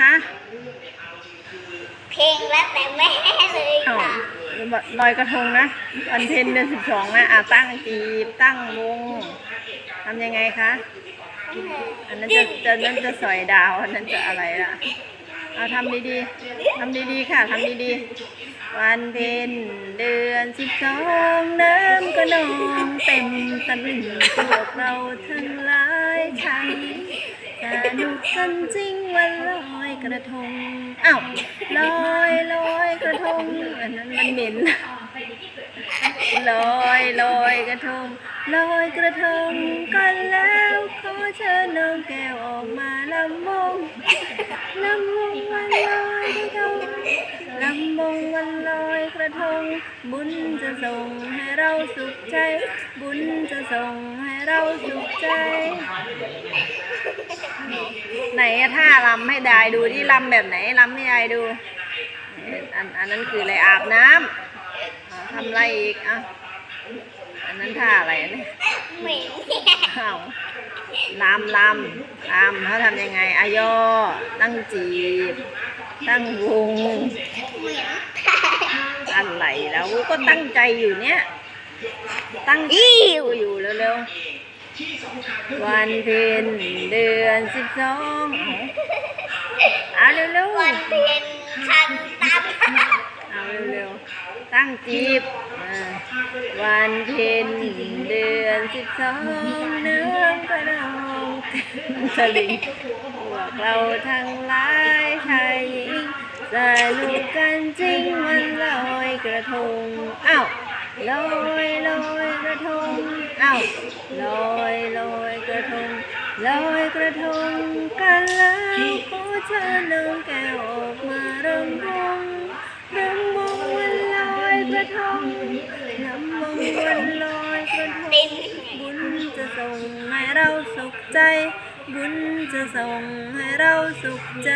คะเพลงแล้วแต่แม่เลยอ้าวค่ะลอยกระทงนะวันเพ็ญเดือนสิบสองนะอะตั้งจีบตั้งวงทำยังไงคะอันนั้นจะจะนั้นจะสอยดาวอันนั้นจะอะไรล่ะเอาทำดีๆทำดีๆค่ะทำดีๆ วันเพ็ญเดือนสิบสองน้ำก็นองเต็มตลิ่งพวกเราทั้งหลายไทยสนุกกันจริงวันลอย กระทงอ้าวลอยลอยกระทงอันนั้นมันเหม็นลอยลอยกระทงลอยกระทงกันแล้วขอเชิญน้องแก้วออกมาลำวงลำวงวันลอยกระทงลำวงวันลอยกระทงบุญจะส่ง เราสุขใจ บุญจะส่งให้เราสุขใจ ไหนอะท่ารำให้ดายดูที่รำแบบไหนรำให้ยายดูเอ่ออันอันนั้นคืออะไรอาบน้ำอ่าทำอะไรอีกอะอันนั้นท่าอะไรเนี่ยเหม็นเนี่ยอ้าวลำลำลำเขาทำยังไงอายอตั้งจีบ ตั้งวงเหม็นอะไรแล้วก็ตั้งใจอยู่เนี่ย ตั้งใจอยู่อยู่เร็วๆวันเพ็ญเดือนสิบสองเอาเร็วๆวันเพ็ญคันตามเอาเร็วๆตั้งจีบอ่าวันเพ็ญเดือนสิบสองน้ำกระนองสลิงพวกเราทั้งหลายชายหญิงสนุกกันจริงวันลอยกระทงอ้าวลอยลอยก ระทงอ้าวลอยลอยกระทงลอยกระทงกันแล้วขอเชิญน้องแก้วออกมารำวงรำวงวันลอยกระทงรำวงวันลอยกระทงบุญจะส่งให้เราสุขใจ บุญจะส่งให้เราสุขใจ